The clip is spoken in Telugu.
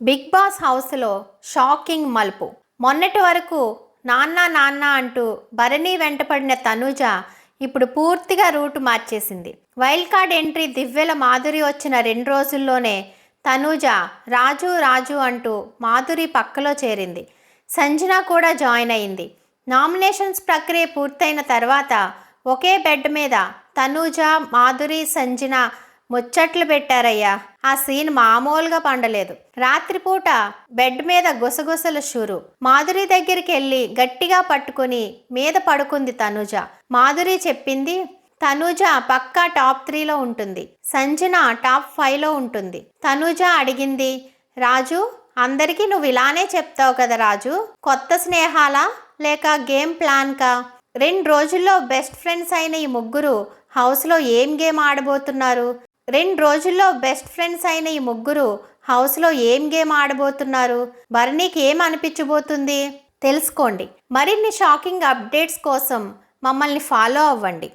బిగ్ బాస్ హౌస్లో షాకింగ్ మలుపు. మొన్నటి వరకు నాన్న నాన్న అంటూ భరణి వెంటపడిన తనూజ ఇప్పుడు పూర్తిగా రూటు మార్చేసింది. వైల్డ్ కార్డ్ ఎంట్రీ దివ్యల మాధురి వచ్చిన రెండు రోజుల్లోనే తనూజ రాజు రాజు అంటూ మాధురి పక్కలో చేరింది. సంజన కూడా జాయిన్ అయింది. నామినేషన్స్ ప్రక్రియ పూర్తయిన తర్వాత ఒకే బెడ్ మీద తనూజ మాధురి సంజన ముచ్చట్లు పెట్టారయ్యా. ఆ సీన్ మామూలుగా పండలేదు. రాత్రిపూట బెడ్ మీద గుసగుసలు షురు. మాధురి దగ్గరికి వెళ్ళి గట్టిగా పట్టుకుని మీద పడుకుంది తనుజ. మాధురి చెప్పింది తనుజ పక్కా టాప్ త్రీలో ఉంటుంది. సంజన టాప్ ఫైవ్లో ఉంటుంది. తనుజ అడిగింది రాజు అందరికీ నువ్వు ఇలానే చెప్తావు కదా రాజు? కొత్త స్నేహాలా? లేక గేమ్ ప్లాన్కా? రెండు రోజుల్లో బెస్ట్ ఫ్రెండ్స్ అయిన ఈ ముగ్గురు హౌస్లో ఏం గేమ్ ఆడబోతున్నారు? రెండు రోజుల్లో బెస్ట్ ఫ్రెండ్స్ అయిన ఈ ముగ్గురు హౌస్లో ఏం గేమ్ ఆడబోతున్నారు? బర్నీకి ఏం అనిపించబోతుంది? తెలుసుకోండి. మరిన్ని షాకింగ్ అప్డేట్స్ కోసం మమ్మల్ని ఫాలో అవ్వండి.